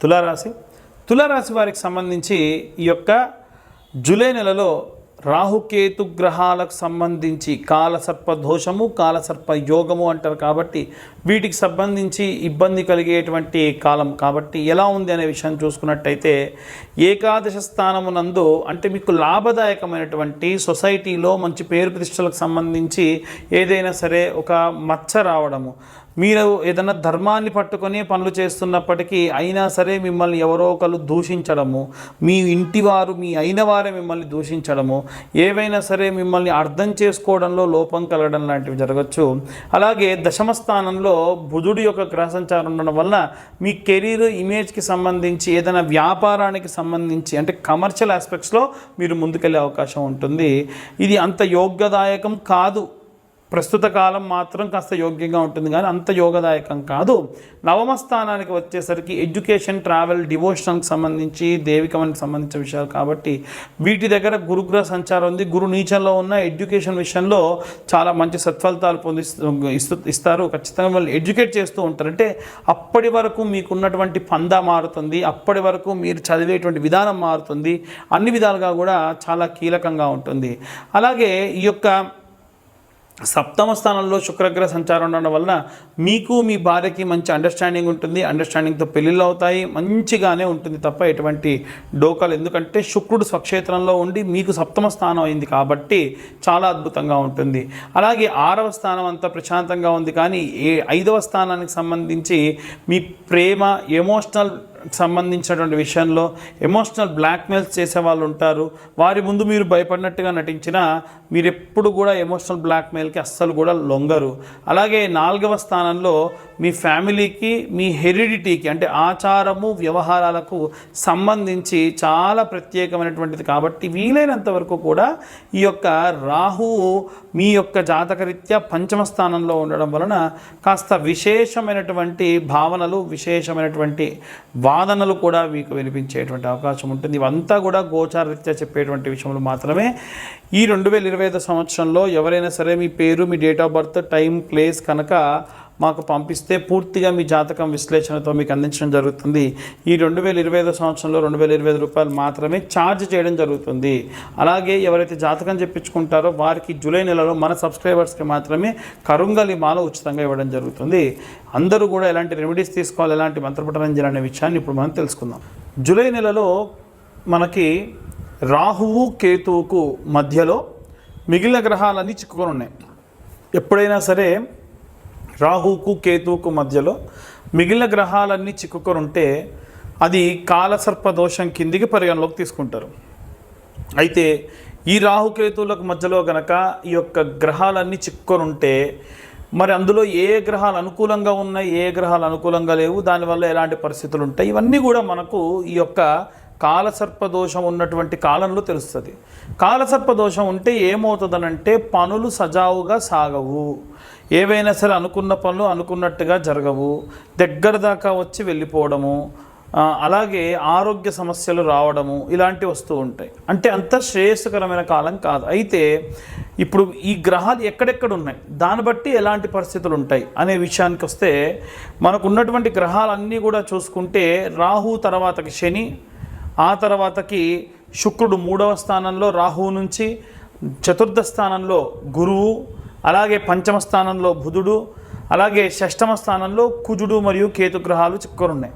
తులారాశి. తులారాశి వారికి సంబంధించి ఈ యొక్క జూలై నెలలో రాహుకేతు గ్రహాలకు సంబంధించి కాలసర్ప దోషము కాలసర్ప యోగము అంటారు కాబట్టి వీటికి సంబంధించి ఇబ్బంది కలిగేటువంటి కాలం. కాబట్టి ఎలా ఉంది అనే విషయం చూసుకున్నట్టయితే ఏకాదశ స్థానమునందు అంటే మీకు లాభదాయకమైనటువంటి సొసైటీలో మంచి పేరు ప్రతిష్టలకు సంబంధించి ఏదైనా సరే ఒక మచ్చ రావడము మీరు ఏదైనా ధర్మాన్ని పట్టుకొని పనులు చేస్తున్నప్పటికీ అయినా సరే మిమ్మల్ని ఎవరో ఒకరు దూషించడము మీ ఇంటి వారు మీ అయిన వారే మిమ్మల్ని దూషించడము ఏవైనా సరే మిమ్మల్ని అర్థం చేసుకోవడంలో లోపం కలగడం లాంటివి జరగచ్చు. అలాగే దశమ స్థానంలో బుధుడి యొక్క గ్రహ సంచారం ఉండడం వల్ల మీ కెరీర్ ఇమేజ్కి సంబంధించి ఏదైనా వ్యాపారానికి సంబంధించి అంటే కమర్షియల్ ఆస్పెక్ట్స్లో మీరు ముందుకెళ్ళే అవకాశం ఉంటుంది. ఇది అంత యోగ్యదాయకం కాదు. ప్రస్తుత కాలం మాత్రం కాస్త యోగ్యంగా ఉంటుంది కానీ అంత యోగదాయకం కాదు. నవమ స్థానానికి వచ్చేసరికి ఎడ్యుకేషన్ ట్రావెల్ డివోషన్కి సంబంధించి దేవికమానికి సంబంధించిన విషయాలు కాబట్టి వీటి దగ్గర గురుగ్రహ సంచారం ఉంది. గురు నీచంలో ఉన్న ఎడ్యుకేషన్ విషయంలో చాలా మంచి సత్ఫలితాలు పొంది ఇస్తారు. ఖచ్చితంగా వాళ్ళు ఎడ్యుకేట్ చేస్తూ ఉంటారు. అంటే అప్పటి వరకు మీకున్నటువంటి పందా మారుతుంది. అప్పటి వరకు మీరు చదివేటువంటి విధానం మారుతుంది. అన్ని విధాలుగా కూడా చాలా కీలకంగా ఉంటుంది. అలాగే ఈ యొక్క సప్తమ స్థానంలో శుక్రగ్రహ సంచారం ఉండడం వలన మీకు మీ భార్యకి మంచి అండర్స్టాండింగ్ ఉంటుంది. అండర్స్టాండింగ్తో పెళ్ళిళ్ళు అవుతాయి. మంచిగానే ఉంటుంది తప్ప ఎటువంటి డోకాలు. ఎందుకంటే శుక్రుడు స్వక్షేత్రంలో ఉండి మీకు సప్తమ స్థానం అయింది కాబట్టి చాలా అద్భుతంగా ఉంటుంది. అలాగే ఆరవ స్థానం అంతా ప్రశాంతంగా ఉంది కానీ ఏ ఐదవ స్థానానికి సంబంధించి మీ ప్రేమ ఎమోషనల్ సంబంధించినటువంటి విషయంలో ఎమోషనల్ బ్లాక్మెయిల్స్ చేసే వాళ్ళు ఉంటారు. వారి ముందు మీరు భయపడినట్టుగా నటించినా మీరు ఎప్పుడు కూడా ఎమోషనల్ బ్లాక్మెయిల్కి అస్సలు కూడా లొంగరు. అలాగే నాలుగవ స్థానంలో మీ ఫ్యామిలీకి మీ హెరిడిటీకి అంటే ఆచారము వ్యవహారాలకు సంబంధించి చాలా ప్రత్యేకమైనటువంటిది కాబట్టి వీలైనంత వరకు కూడా ఈ యొక్క రాహువు మీ యొక్క జాతకరీత్యా పంచమ స్థానంలో ఉండడం వలన కాస్త విశేషమైనటువంటి భావనలు విశేషమైనటువంటి వాదనలు కూడా మీకు వినిపించేటువంటి అవకాశం ఉంటుంది. ఇవంతా కూడా గోచారరీత్యా చెప్పేటువంటి విషయంలో మాత్రమే. ఈ రెండు వేల ఇరవై ఐదు సంవత్సరంలో ఎవరైనా సరే మీ పేరు మీ date of birth time place కనుక మాకు పంపిస్తే పూర్తిగా మీ జాతకం విశ్లేషణతో మీకు అందించడం జరుగుతుంది. ఈ రెండు వేల ఇరవై ఐదో సంవత్సరంలో రెండు వేల ఇరవై ఐదు రూపాయలు మాత్రమే ఛార్జ్ చేయడం జరుగుతుంది. అలాగే ఎవరైతే జాతకం చెప్పించుకుంటారో వారికి జూలై నెలలో మన సబ్స్క్రైబర్స్కి మాత్రమే కరుంగలి మాల ఉచితంగా ఇవ్వడం జరుగుతుంది. అందరూ కూడా ఎలాంటి రెమెడీస్ తీసుకోవాలి ఎలాంటి మంత్రపఠనం చేయాలనే విషయాన్ని ఇప్పుడు మనం తెలుసుకుందాం. జూలై నెలలో మనకి రాహువు కేతువుకు మధ్యలో మిగిలిన గ్రహాలన్నీ చిక్కుకొని ఉన్నాయి. ఎప్పుడైనా సరే రాహుకు కేతువుకు మధ్యలో మిగిలిన గ్రహాలన్నీ చిక్కుకొని ఉంటే అది కాలసర్ప దోషం కిందికి పరిగణలోకి తీసుకుంటారు. అయితే ఈ రాహుకేతువులకు మధ్యలో గనక ఈ యొక్క గ్రహాలన్నీ చిక్కుకొని ఉంటే మరి అందులో ఏ గ్రహాలు అనుకూలంగా ఉన్నాయి ఏ గ్రహాలు అనుకూలంగా లేవు దానివల్ల ఎలాంటి పరిస్థితులు ఉంటాయి? ఇవన్నీ కూడా మనకు ఈ యొక్క కాలసర్ప దోషం ఉన్నటువంటి కాలంలో తెలుస్తుంది. కాలసర్ప దోషం ఉంటే ఏమవుతుందనంటే పనులు సజావుగా సాగవు. ఏవైనా సరే అనుకున్న పనులు అనుకున్నట్టుగా జరగవు. దగ్గర దాకా వచ్చి వెళ్ళిపోవడము అలాగే ఆరోగ్య సమస్యలు రావడము ఇలాంటివి వస్తూ ఉంటాయి. అంటే అంత శ్రేయస్కరమైన కాలం కాదు. అయితే ఇప్పుడు ఈ గ్రహాలు ఎక్కడెక్కడ ఉన్నాయి? దాన్ని బట్టి ఎలాంటి పరిస్థితులు ఉంటాయి? అనే విషయానికి వస్తే మనకు ఉన్నటువంటి గ్రహాలన్నీ కూడా చూసుకుంటే రాహు తర్వాతకి శని ఆ తర్వాతకి శుక్రుడు మూడవ స్థానంలో రాహువు నుంచి చతుర్థ స్థానంలో గురువు అలాగే పంచమ స్థానంలో బుధుడు అలాగే షష్టమ స్థానంలో కుజుడు మరియు కేతు గ్రహాలు చిక్కుకొని ఉన్నాయి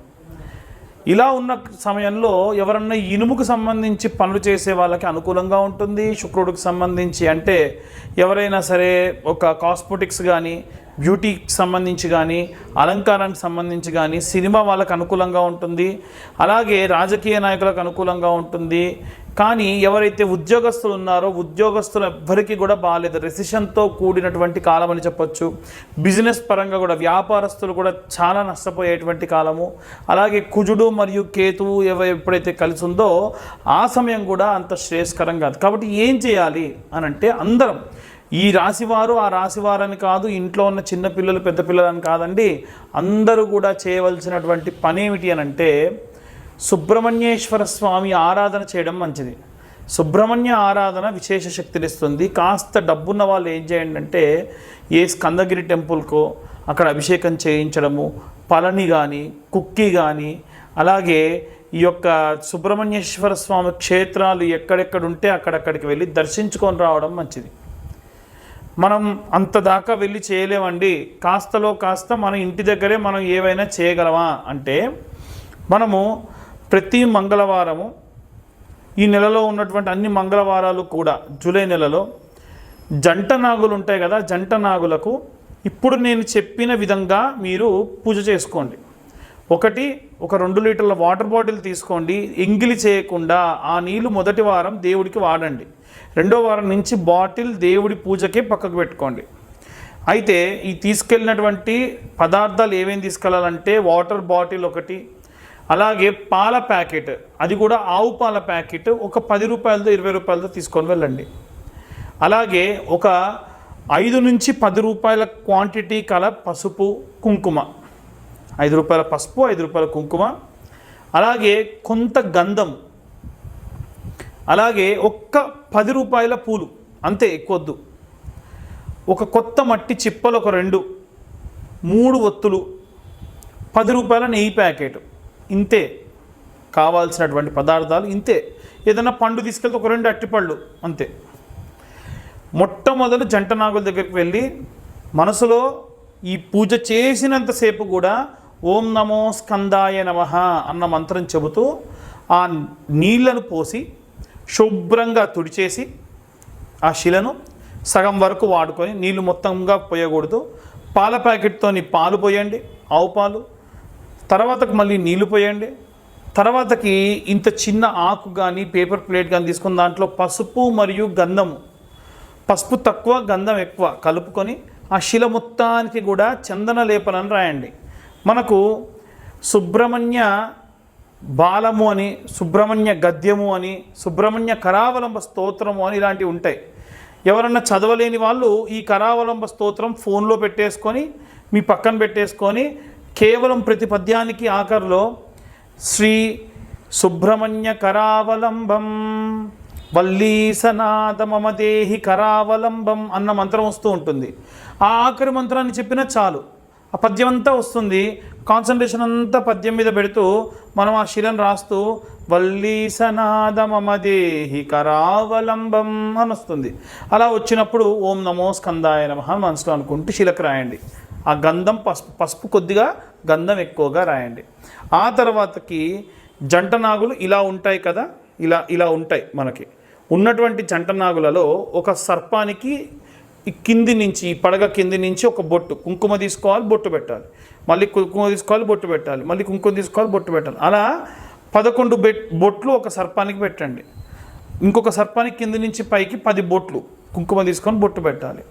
ఇలా ఉన్న సమయంలో ఎవరన్నా ఇనుముకు సంబంధించి పనులు చేసే వాళ్ళకి అనుకూలంగా ఉంటుంది శుక్రుడికి సంబంధించి అంటే ఎవరైనా సరే ఒక కాస్మెటిక్స్ కానీ బ్యూటీకి సంబంధించి కానీ అలంకారానికి సంబంధించి కానీ సినిమా వాళ్ళకు అనుకూలంగా ఉంటుంది అలాగే రాజకీయ నాయకులకు అనుకూలంగా ఉంటుంది కానీ ఎవరైతే ఉద్యోగస్తులు ఉన్నారో ఉద్యోగస్తులు ఎవ్వరికీ కూడా బాగాలేదు రెసిషన్తో కూడినటువంటి కాలం అని చెప్పొచ్చు. బిజినెస్ పరంగా కూడా వ్యాపారస్తులు కూడా చాలా నష్టపోయేటువంటి కాలము. అలాగే కుజుడు మరియు కేతువు ఎవ ఎప్పుడైతే కలిసి ఉందో ఆ సమయం కూడా అంత శ్రేయస్కరం కాదు. కాబట్టి ఏం చేయాలి అని అంటే అందరం ఈ రాశివారు ఆ రాశివారని కాదు ఇంట్లో ఉన్న చిన్న పిల్లలు పెద్ద పిల్లలని కాదండి అందరూ కూడా చేయవలసినటువంటి పని ఏమిటి అని అంటే సుబ్రహ్మణ్యేశ్వర స్వామి ఆరాధన చేయడం మంచిది. సుబ్రహ్మణ్య ఆరాధన విశేష శక్తినిస్తుంది కాస్త డబ్బున్న వాళ్ళు ఏం చేయండి అంటే ఏ స్కందగిరి టెంపుల్కో అక్కడ అభిషేకం చేయించడము పళని కానీ కుక్కి కానీ అలాగే ఈ యొక్క సుబ్రహ్మణ్యేశ్వర స్వామి క్షేత్రాలు ఎక్కడెక్కడ ఉంటే అక్కడక్కడికి వెళ్ళి దర్శించుకొని రావడం మంచిది. మనం అంత దాకా వెళ్ళి చేయలేమండి. కాస్తలో కాస్త మన ఇంటి దగ్గరే మనం ఏవైనా చేయగలమా అంటే మనము ప్రతి మంగళవారము ఈ నెలలో ఉన్నటువంటి అన్ని మంగళవారాలు కూడా జూలై నెలలో జంట నాగులు ఉంటాయి కదా జంట నాగులకు ఇప్పుడు నేను చెప్పిన విధంగా మీరు పూజ చేసుకోండి. ఒకటి ఒక రెండు లీటర్ల వాటర్ బాటిల్ తీసుకోండి. ఎంగిలి చేయకుండా ఆ నీళ్ళు మొదటి వారం దేవుడికి వాడండి. రెండో వారం నుంచి బాటిల్ దేవుడి పూజకే పక్కకు పెట్టుకోండి. అయితే ఈ తీసుకెళ్ళినటువంటి పదార్థాలు ఏమేమి తీసుకెళ్ళాలంటే వాటర్ బాటిల్ ఒకటి అలాగే పాల ప్యాకెట్ అది కూడా ఆవు పాల ప్యాకెట్ ఒక పది రూపాయలతో ఇరవై రూపాయలతో తీసుకొని వెళ్ళండి. అలాగే ఒక ఐదు నుంచి పది రూపాయల క్వాంటిటీ కల పసుపు కుంకుమ. ఐదు రూపాయల పసుపు ఐదు రూపాయల కుంకుమ. అలాగే కొంత గంధం. అలాగే ఒక్క పది రూపాయల పూలు అంతే ఎక్కువద్దు. ఒక కొత్త మట్టి చిప్పలు ఒక రెండు మూడు ఒత్తులు పది రూపాయల నెయ్యి ప్యాకెట్. ఇంతే కావాల్సినటువంటి పదార్థాలు ఇంతే. ఏదైనా పండు తీసుకెళ్తే ఒక రెండు అట్టిపళ్ళు అంతే. మొట్టమొదలు జంట నాగుల దగ్గరికి వెళ్ళి మనసులో ఈ పూజ చేసినంతసేపు కూడా ఓం నమో స్కందాయ నమ అన్న మంత్రం చెబుతూ ఆ నీళ్ళను పోసి శుభ్రంగా తుడిచేసి ఆ శిలను సగం వరకు వాడుకొని నీళ్ళు మొత్తంగా పోయకూడదు. పాల ప్యాకెట్తోని పాలు పోయండి ఆవు పాలు తర్వాతకు మళ్ళీ నీళ్ళు పోయండి. తర్వాతకి ఇంత చిన్న ఆకు కానీ పేపర్ ప్లేట్ కానీ తీసుకున్న దాంట్లో పసుపు మరియు గంధము. పసుపు తక్కువ గంధం ఎక్కువ కలుపుకొని ఆ శిల మొత్తానికి కూడా చందన లేపనని రాయండి. మనకు సుబ్రహ్మణ్య బాలము అని సుబ్రహ్మణ్య గద్యము అని సుబ్రహ్మణ్య కరావలంబ స్తోత్రము అని ఇలాంటివి ఉంటాయి. ఎవరన్నా చదవలేని వాళ్ళు ఈ కరావలంబ స్తోత్రం ఫోన్లో పెట్టేసుకొని మీ పక్కన పెట్టేసుకొని కేవలం ప్రతి పద్యానికి ఆఖరిలో శ్రీ సుబ్రహ్మణ్య కరావలంబం వల్లీసనాథ మమ దేహి కరావలంబం అన్న మంత్రం వస్తూ ఉంటుంది. ఆ ఆఖరి మంత్రాన్ని చెప్పినా చాలు. ఆ పద్యం అంతా వస్తుంది. కాన్సన్ట్రేషన్ అంతా పద్యం మీద పెడుతూ మనం ఆ శిలను రాస్తూ వల్లీసనాథ మమ దేహి కరావలంబం అని వస్తుంది. అలా వచ్చినప్పుడు ఓం నమో స్కందాయ నమ మనసులో అనుకుంటూ శిలకు రాయండి. ఆ గంధం పసుపు పసుపు కొద్దిగా గంధం ఎక్కువగా రాయండి. ఆ తర్వాతకి జంట నాగులు ఇలా ఉంటాయి కదా ఇలా ఇలా ఉంటాయి మనకి. ఉన్నటువంటి జంట నాగులలో ఒక సర్పానికి కింది నుంచి ఈ పడగ కింది నుంచి ఒక బొట్టు కుంకుమ తీసుకోవాలి బొట్టు పెట్టాలి. మళ్ళీ కుంకుమ తీసుకోవాలి బొట్టు పెట్టాలి. మళ్ళీ కుంకుమ తీసుకోవాలి బొట్టు పెట్టాలి. అలా పదకొండు బెట్ బొట్లు ఒక సర్పానికి పెట్టండి. ఇంకొక సర్పానికి కింది నుంచి పైకి పది బొట్లు. కుంకుమ తీసుకొని బొట్టు పెట్టాలి.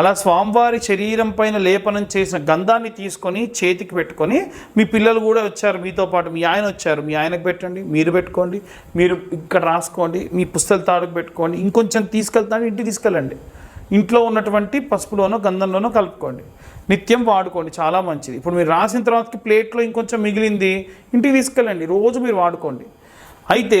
అలా స్వామివారి శరీరం పైన లేపనం చేసిన గంధాన్ని తీసుకొని చేతికి పెట్టుకొని మీ పిల్లలు కూడా వచ్చారు మీతో పాటు. మీ ఆయన వచ్చారు. మీ ఆయనకు పెట్టండి మీరు పెట్టుకోండి మీరు ఇక్కడ రాసుకోండి మీ పుస్తల తాడుకు పెట్టుకోండి ఇంకొంచెం తీసుకెళ్తాను ఇంటికి తీసుకెళ్ళండి. ఇంట్లో ఉన్నటువంటి పసుపులోనో గంధంలోనో కలుపుకోండి. నిత్యం వాడుకోండి చాలా మంచిది. ఇప్పుడు మీరు రాసిన తర్వాతకి ప్లేట్లో ఇంకొంచెం మిగిలింది ఇంటికి తీసుకెళ్ళండి రోజు మీరు వాడుకోండి. అయితే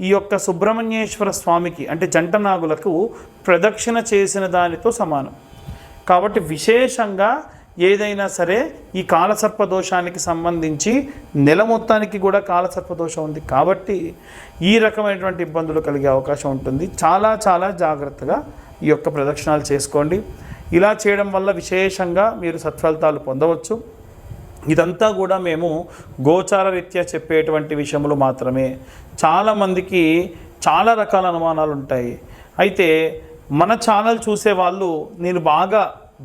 ఈ యొక్క సుబ్రహ్మణ్యేశ్వర స్వామికి అంటే జంట నాగులకు ప్రదక్షిణ చేసిన దానితో సమానం. కాబట్టి విశేషంగా ఏదైనా సరే ఈ కాలసర్ప దోషానికి సంబంధించి నెల మొత్తానికి కూడా కాలసర్ప దోషం ఉంది. కాబట్టి ఈ రకమైనటువంటి ఇబ్బందులు కలిగే అవకాశం ఉంటుంది. చాలా చాలా జాగ్రత్తగా ఈ యొక్క ప్రదక్షిణాలు చేసుకోండి. ఇలా చేయడం వల్ల విశేషంగా మీరు సత్ఫలితాలు పొందవచ్చు. ఇదంతా కూడా మేము గోచార రీత్యా చెప్పేటువంటి విషయములు మాత్రమే. చాలామందికి చాలా రకాల అనుమానాలు ఉంటాయి. అయితే మన ఛానల్ చూసే వాళ్ళు నేను బాగా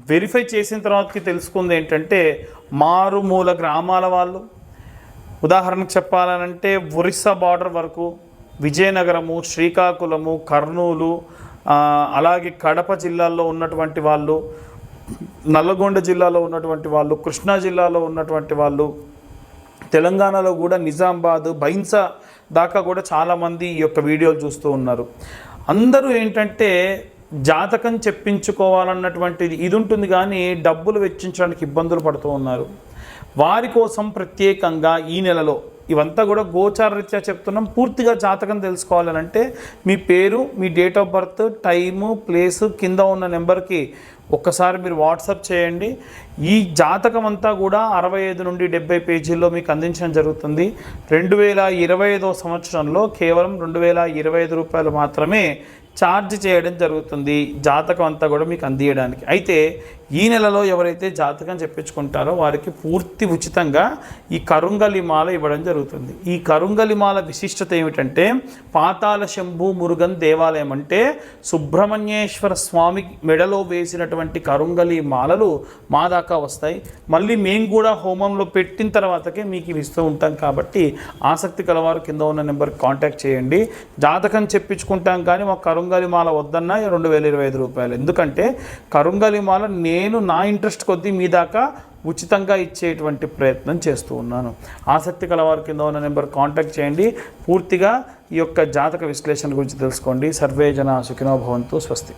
వెరిఫై చేసిన తర్వాతకి తెలుసుకుంది ఏంటంటే మారుమూల గ్రామాల వాళ్ళు. ఉదాహరణకు చెప్పాలనంటే ఒరిస్సా బార్డర్ వరకు విజయనగరము శ్రీకాకుళము కర్నూలు అలాగే కడప జిల్లాల్లో ఉన్నటువంటి వాళ్ళు నల్లగొండ జిల్లాలో ఉన్నటువంటి వాళ్ళు కృష్ణా జిల్లాలో ఉన్నటువంటి వాళ్ళు తెలంగాణలో కూడా నిజామాబాద్ బైన్సా దాకా కూడా చాలామంది ఈ యొక్క వీడియోలు చూస్తూ ఉన్నారు. అందరూ ఏంటంటే జాతకం చెప్పించుకోవాలన్నటువంటిది ఇది ఉంటుంది కానీ డబ్బులు వెచ్చించడానికి ఇబ్బందులు పడుతూ ఉన్నారు. వారి కోసం ప్రత్యేకంగా ఈ నెలలో ఇవంతా కూడా గోచారరీత్యా చెప్తున్నాం. పూర్తిగా జాతకం తెలుసుకోవాలంటే మీ పేరు మీ date of birth time place కింద ఉన్న నెంబర్కి ఒక్కసారి మీరు వాట్సాప్ చేయండి. ఈ జాతకం అంతా కూడా అరవై ఐదు నుండి డెబ్బై పేజీల్లో మీకు అందించడం జరుగుతుంది. రెండు వేల ఇరవై ఐదో సంవత్సరంలో కేవలం రెండు వేల ఇరవై ఐదు రూపాయలు మాత్రమే ఛార్జ్ చేయడం జరుగుతుంది జాతకం అంతా కూడా మీకు అందియడానికి. అయితే ఈ నెలలో ఎవరైతే జాతకం చెప్పించుకుంటారో వారికి పూర్తి ఉచితంగా ఈ కరుంగలి మాల ఇవ్వడం జరుగుతుంది. ఈ కరుంగలి మాల విశిష్టత ఏమిటంటే పాతాల శంభు మురుగన్ దేవాలయం అంటే సుబ్రహ్మణ్యేశ్వర స్వామి మెడలో వేసినటువంటి కరుంగలి మాలలు మా దాకా వస్తాయి. మళ్ళీ మేము కూడా హోమంలో పెట్టిన తర్వాతకే మీకు ఇవి ఇస్తూ ఉంటాం కాబట్టి ఆసక్తి కలవారు కింద ఉన్న నెంబర్కి కాంటాక్ట్ చేయండి. జాతకం చెప్పించుకుంటాం కానీ మా కరుంగలి మాల వద్దన్నా రెండు వేల ఇరవై ఐదు రూపాయలు. ఎందుకంటే కరుంగలి మాల నే నేను నా ఇంట్రెస్ట్ కొద్దీ మీ దాకా ఉచితంగా ఇచ్చేటువంటి ప్రయత్నం చేస్తూ ఉన్నాను. ఆసక్తి కలవారు కింద ఉన్న నెంబర్ కాంటాక్ట్ చేయండి. పూర్తిగా ఈ యొక్క జాతక విశ్లేషణ గురించి తెలుసుకోండి. సర్వే జన సుఖినో భవంతు. స్వస్తి.